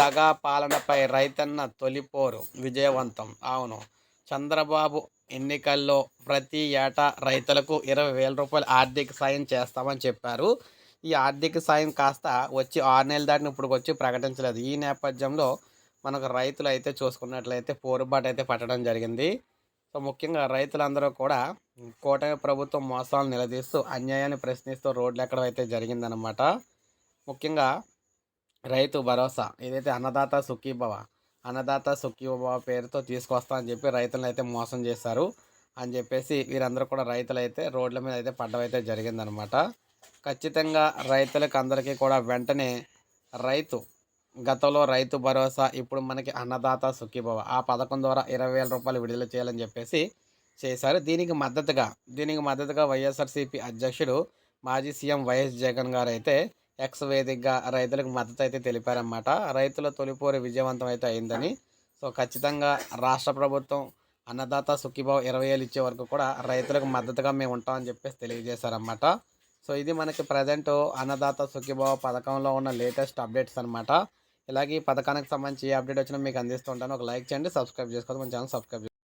దగా పాలనపై రైతన్న తొలిపోరు విజయవంతం. అవును చంద్రబాబు ఎన్నికల్లో ప్రతి ఏటా రైతులకు ఇరవై వేల రూపాయలు ఆర్థిక సాయం చేస్తామని చెప్పారు. ఈ ఆర్థిక సాయం కాస్త వచ్చి ఆరు నెలల దాటిని ఇప్పుడు వచ్చి ప్రకటించలేదు. ఈ నేపథ్యంలో మనకు రైతులు అయితే చూసుకున్నట్లయితే పోరుబాటు అయితే పట్టడం జరిగింది. సో ముఖ్యంగా రైతులందరూ కూడా కూటమి ప్రభుత్వం మోసాలను నిలదీస్తూ అన్యాయాన్ని ప్రశ్నిస్తూ రోడ్లు ఎక్కడం అయితే జరిగిందనమాట ముఖ్యంగా రైతు భరోసా. ఏదైతే అన్నదాత సుఖీభవ అన్నదాత సుఖీభవ పేరుతో తీసుకొస్తా అని చెప్పి రైతులను అయితే మోసం చేశారు అని చెప్పేసి వీరందరూ కూడా రైతులు అయితే రోడ్ల మీద అయితే పడ్డమైతే జరిగిందనమాట. ఖచ్చితంగా రైతులకు అందరికీ కూడా వెంటనే రైతు గతంలో రైతు భరోసా ఇప్పుడు మనకి అన్నదాత సుఖీభవ ఆ పథకం ద్వారా ఇరవై వేల రూపాయలు విడుదల చేయాలని చెప్పేసి చేశారు. దీనికి మద్దతుగా దీనికి మద్దతుగా వైఎస్ఆర్సీపీ అధ్యక్షుడు మాజీ సీఎం వైఎస్ జగన్ గారు అయితే ఎక్స్ వేదికగా రైతులకు మద్దతు అయితే తెలిపారన్నమాట. రైతుల తొలిపోరు విజయవంతం అయితే అయిందని. సో ఖచ్చితంగా రాష్ట్ర ప్రభుత్వం అన్నదాత సుఖీభావ్ ఇరవై వేలు ఇచ్చే వరకు కూడా రైతులకు మద్దతుగా మేము ఉంటామని చెప్పేసి తెలియజేశారన్నమాట. సో ఇది మనకి ప్రజెంట్ అన్నదాత సుఖీభావ పథకంలో ఉన్న లేటెస్ట్ అప్డేట్స్ అనమాట ఇలాగే ఈ పథకానికి సంబంధించి అప్డేట్ వచ్చినా మీకు అందిస్తూ ఉంటాను. ఒక లైక్ చేయండి సబ్స్క్రైబ్ చేసుకోవాలి మన ఛానల్ సబ్స్క్రైబ్